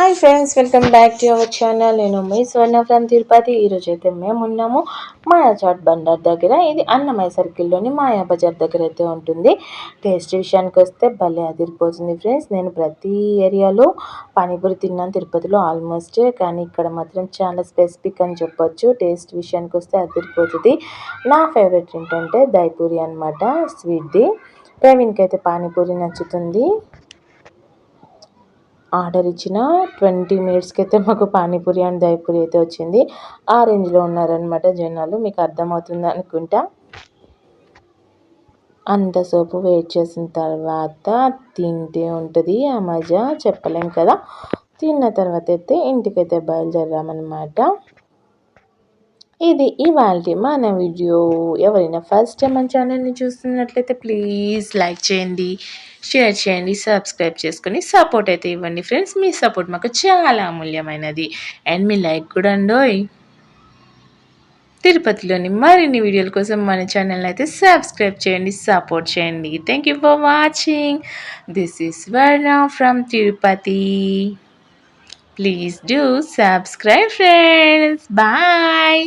Hi friends welcome back to our channel. నేను మీ స్వర్ణ from Tirupati. ఈరోజు అయితే మేము ఉన్నాము మాయా చాట్ బండార్ దగ్గర. ఇది అన్నమయ్య సర్కిల్లోని మాయా బజార్ దగ్గర అయితే ఉంటుంది. టేస్ట్ విషయానికి వస్తే భలే అదిరిపోతుంది ఫ్రెండ్స్. నేను ప్రతి ఏరియాలో పానీపూరి తిన్నాను తిరుపతిలో ఆల్మోస్ట్. కానీ ఇక్కడ మాత్రం చాలా స్పెసిఫిక్ అని చెప్పొచ్చు. టేస్ట్ విషయానికి వస్తే అదిరిపోతుంది. నా ఫేవరెట్ ఏంటంటే దైపూరి అనమాట స్వీట్ది. ప్రవీణ్కి అయితే పానీపూరి నచ్చుతుంది. ఆర్డర్ ఇచ్చిన ట్వంటీ మినిట్స్కి అయితే మాకు పానీపూరి అండ్ దయపూరి అయితే వచ్చింది. ఆ రేంజ్లో ఉన్నారనమాట జనాలు మీకు అర్థమవుతుంది అనుకుంటా. అంతసేపు వెయిట్ చేసిన తర్వాత తింటే ఉంటుంది ఆ మజా చెప్పలేం కదా. తిన్న తర్వాత అయితే ఇంటికైతే బయలుదేరామన్నమాట ఇది ఇవాళ మన వీడియో. ఎవరైనా ఫస్ట్ టైం మన ఛానల్ని చూస్తున్నట్లయితే ప్లీజ్ లైక్ చేయండి షేర్ చేయండి సబ్స్క్రైబ్ చేసుకొని సపోర్ట్ అయితే ఇవ్వండి ఫ్రెండ్స్ మీ సపోర్ట్ మాకు చాలా అమూల్యమైనది. అండ్ మీ లైక్ కూడా అండోయ్. తిరుపతిలోని మరిన్ని వీడియోల కోసం మన ఛానల్ అయితే సబ్స్క్రైబ్ చేయండి సపోర్ట్ చేయండి. Thank you for watching this is Swarna from Tirupati please do subscribe friends bye